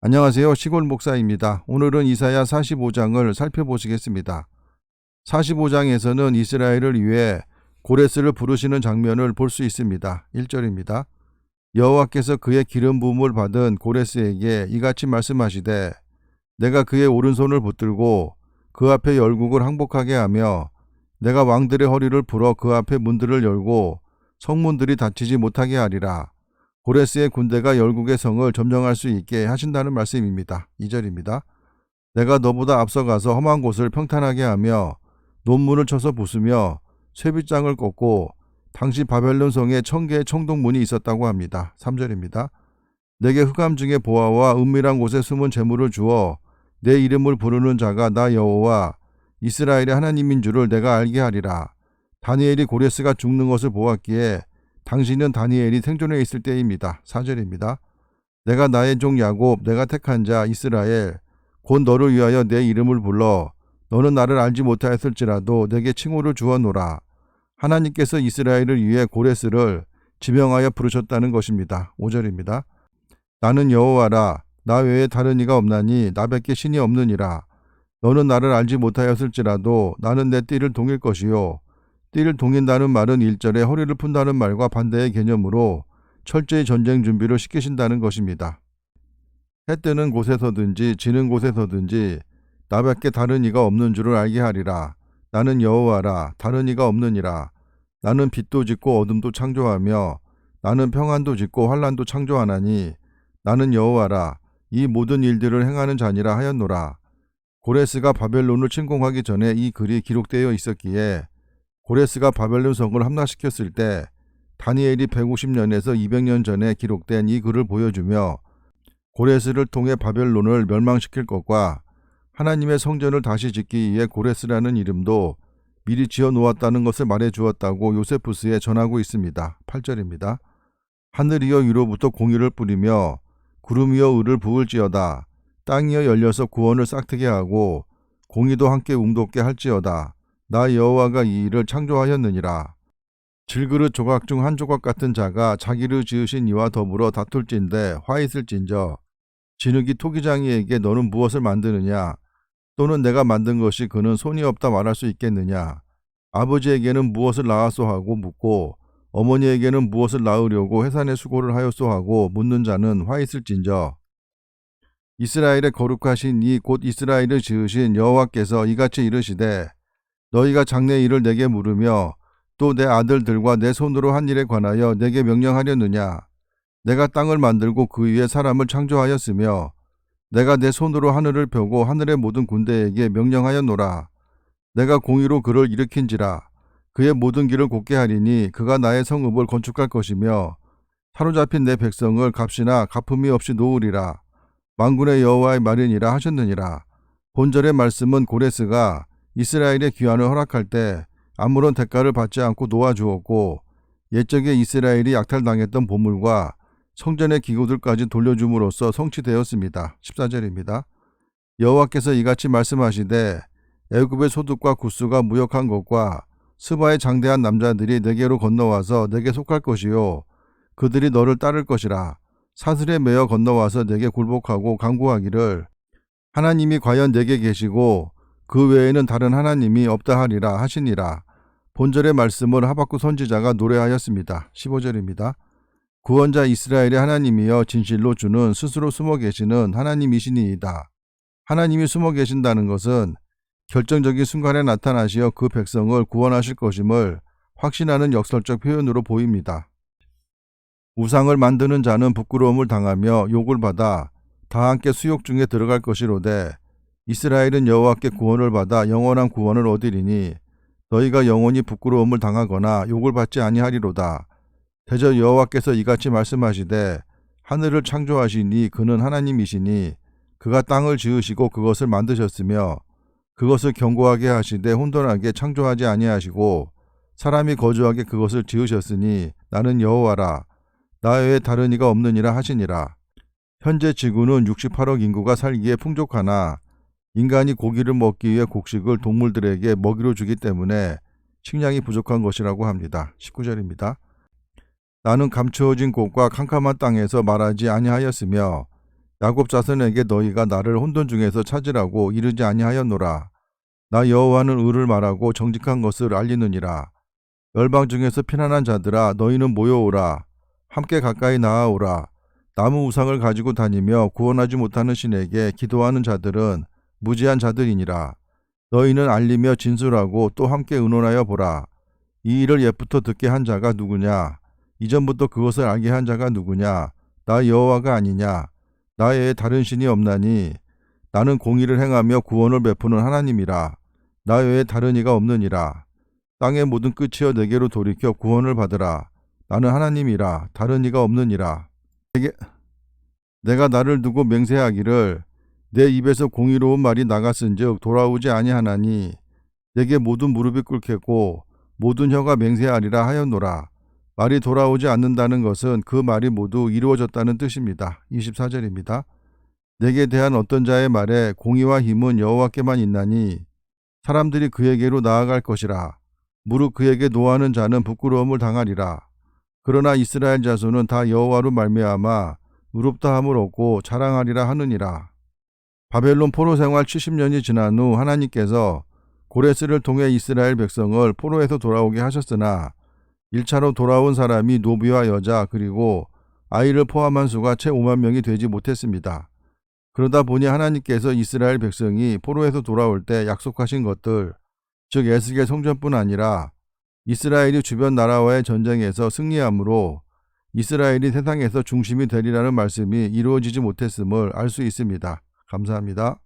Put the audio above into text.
안녕하세요. 시골 목사입니다. 오늘은 이사야 45장을 살펴보시겠습니다. 45장에서는 이스라엘을 위해 고레스를 부르시는 장면을 볼 수 있습니다. 1절입니다. 여호와께서 그의 기름 부음을 받은 고레스에게 이같이 말씀하시되 내가 그의 오른손을 붙들고 그 앞에 열국을 항복하게 하며 내가 왕들의 허리를 풀어 그 앞에 문들을 열고 성문들이 닫히지 못하게 하리라. 고레스의 군대가 열국의 성을 점령할 수 있게 하신다는 말씀입니다. 2절입니다. 내가 너보다 앞서가서 험한 곳을 평탄하게 하며 논문을 쳐서 부수며 쇠빗장을 꺾고 당시 바벨론 성에 천 개의 청동문이 있었다고 합니다. 3절입니다. 내게 흑암 중에 보아와 은밀한 곳에 숨은 재물을 주어 내 이름을 부르는 자가 나 여호와 이스라엘의 하나님인 줄을 내가 알게 하리라. 다니엘이 고레스가 죽는 것을 보았기에 당신은 다니엘이 생존해 있을 때입니다. 4절입니다. 내가 나의 종 야곱, 내가 택한 자 이스라엘, 곧 너를 위하여 내 이름을 불러 너는 나를 알지 못하였을지라도 내게 칭호를 주어노라. 하나님께서 이스라엘을 위해 고레스를 지명하여 부르셨다는 것입니다. 5절입니다. 나는 여호와라 나 외에 다른 이가 없나니 나밖에 신이 없느니라. 너는 나를 알지 못하였을지라도 나는 내 띠를 동일 것이요 띠를 동인다는 말은 일절에 허리를 푼다는 말과 반대의 개념으로 철저히 전쟁 준비를 시키신다는 것입니다. 해 뜨는 곳에서든지 지는 곳에서든지 나밖에 다른 이가 없는 줄을 알게 하리라. 나는 여호와라 다른 이가 없느니라. 나는 빛도 짓고 어둠도 창조하며 나는 평안도 짓고 환란도 창조하나니 나는 여호와라 이 모든 일들을 행하는 자니라 하였노라. 고레스가 바벨론을 침공하기 전에 이 글이 기록되어 있었기에 고레스가 바벨론 성을 함락시켰을 때 다니엘이 150년에서 200년 전에 기록된 이 글을 보여주며 고레스를 통해 바벨론을 멸망시킬 것과 하나님의 성전을 다시 짓기 위해 고레스라는 이름도 미리 지어 놓았다는 것을 말해 주었다고 요세푸스에 전하고 있습니다. 8절입니다. 하늘이여 위로부터 공의를 뿌리며 구름이여 을을 부을지어다. 땅이여 열려서 구원을 싹트게 하고 공의도 함께 웅돋게 할지어다. 나 여호와가 이 일을 창조하였느니라. 질그릇 조각 중 한 조각 같은 자가 자기를 지으신 이와 더불어 다툴진대 화 있을진저 진흙이 토기장이에게 너는 무엇을 만드느냐? 또는 내가 만든 것이 그는 손이 없다 말할 수 있겠느냐? 아버지에게는 무엇을 낳았소 하고 묻고 어머니에게는 무엇을 낳으려고 해산의 수고를 하였소 하고 묻는 자는 화 있을진저. 이스라엘의 거룩하신 이 곧 이스라엘을 지으신 여호와께서 이같이 이르시되 너희가 장래 일을 내게 물으며 또 내 아들들과 내 손으로 한 일에 관하여 내게 명령하려느냐? 내가 땅을 만들고 그 위에 사람을 창조하였으며 내가 내 손으로 하늘을 펴고 하늘의 모든 군대에게 명령하였노라. 내가 공의로 그를 일으킨지라. 그의 모든 길을 곧게 하리니 그가 나의 성읍을 건축할 것이며 사로잡힌 내 백성을 값이나 갚음이 없이 놓으리라. 만군의 여호와의 말이니라 하셨느니라. 본절의 말씀은 고레스가 이스라엘의 귀환을 허락할 때 아무런 대가를 받지 않고 놓아주었고 옛적에 이스라엘이 약탈당했던 보물과 성전의 기구들까지 돌려줌으로써 성취되었습니다. 14절입니다. 여호와께서 이같이 말씀하시되 애굽의 소득과 구스가 무역한 것과 스바의 장대한 남자들이 내게로 건너와서 내게 속할 것이요 그들이 너를 따를 것이라 사슬에 매어 건너와서 내게 굴복하고 강구하기를 하나님이 과연 내게 계시고 그 외에는 다른 하나님이 없다 하리라 하시니라. 본절의 말씀을 하박구 선지자가 노래하였습니다. 15절입니다. 구원자 이스라엘의 하나님이여 진실로 주는 스스로 숨어 계시는 하나님이시니이다. 하나님이 숨어 계신다는 것은 결정적인 순간에 나타나시어 그 백성을 구원하실 것임을 확신하는 역설적 표현으로 보입니다. 우상을 만드는 자는 부끄러움을 당하며 욕을 받아 다 함께 수욕 중에 들어갈 것이로되 이스라엘은 여호와께 구원을 받아 영원한 구원을 얻으리니 너희가 영원히 부끄러움을 당하거나 욕을 받지 아니하리로다. 대저 여호와께서 이같이 말씀하시되 하늘을 창조하시니 그는 하나님이시니 그가 땅을 지으시고 그것을 만드셨으며 그것을 견고하게 하시되 혼돈하게 창조하지 아니하시고 사람이 거주하게 그것을 지으셨으니 나는 여호와라 나 외에 다른 이가 없느니라 하시니라 현재 지구는 68억 인구가 살기에 풍족하나 인간이 고기를 먹기 위해 곡식을 동물들에게 먹이로 주기 때문에 식량이 부족한 것이라고 합니다. 19절입니다. 나는 감추어진 곳과 캄캄한 땅에서 말하지 아니하였으며 야곱 자손에게 너희가 나를 혼돈 중에서 찾으라고 이르지 아니하였노라. 나 여호와는 의를 말하고 정직한 것을 알리느니라. 열방 중에서 피난한 자들아 너희는 모여오라. 함께 가까이 나아오라. 나무 우상을 가지고 다니며 구원하지 못하는 신에게 기도하는 자들은 무지한 자들이니라. 너희는 알리며 진술하고 또 함께 의논하여 보라. 이 일을 옛부터 듣게 한 자가 누구냐? 이전부터 그것을 알게 한 자가 누구냐? 나 여호와가 아니냐? 나 외에 다른 신이 없나니 나는 공의를 행하며 구원을 베푸는 하나님이라. 나 외에 다른 이가 없느니라. 땅의 모든 끝이여 내게로 돌이켜 구원을 받으라. 나는 하나님이라 다른 이가 없느니라. 내게 내가 나를 두고 맹세하기를 내 입에서 공의로운 말이 나갔은즉 돌아오지 아니하나니 내게 모든 무릎이 꿇겠고 모든 혀가 맹세하리라 하였노라. 말이 돌아오지 않는다는 것은 그 말이 모두 이루어졌다는 뜻입니다. 24절입니다. 내게 대한 어떤 자의 말에 공의와 힘은 여호와께만 있나니 사람들이 그에게로 나아갈 것이라. 무릇 그에게 노하는 자는 부끄러움을 당하리라. 그러나 이스라엘 자손은 다 여호와로 말미암아 의롭다함을 얻고 자랑하리라 하느니라. 바벨론 포로 생활 70년이 지난 후 하나님께서 고레스를 통해 이스라엘 백성을 포로에서 돌아오게 하셨으나 1차로 돌아온 사람이 노비와 여자 그리고 아이를 포함한 수가 채 5만 명이 되지 못했습니다. 그러다 보니 하나님께서 이스라엘 백성이 포로에서 돌아올 때 약속하신 것들, 즉 에스겔 성전뿐 아니라 이스라엘이 주변 나라와의 전쟁에서 승리함으로 이스라엘이 세상에서 중심이 되리라는 말씀이 이루어지지 못했음을 알 수 있습니다. 감사합니다.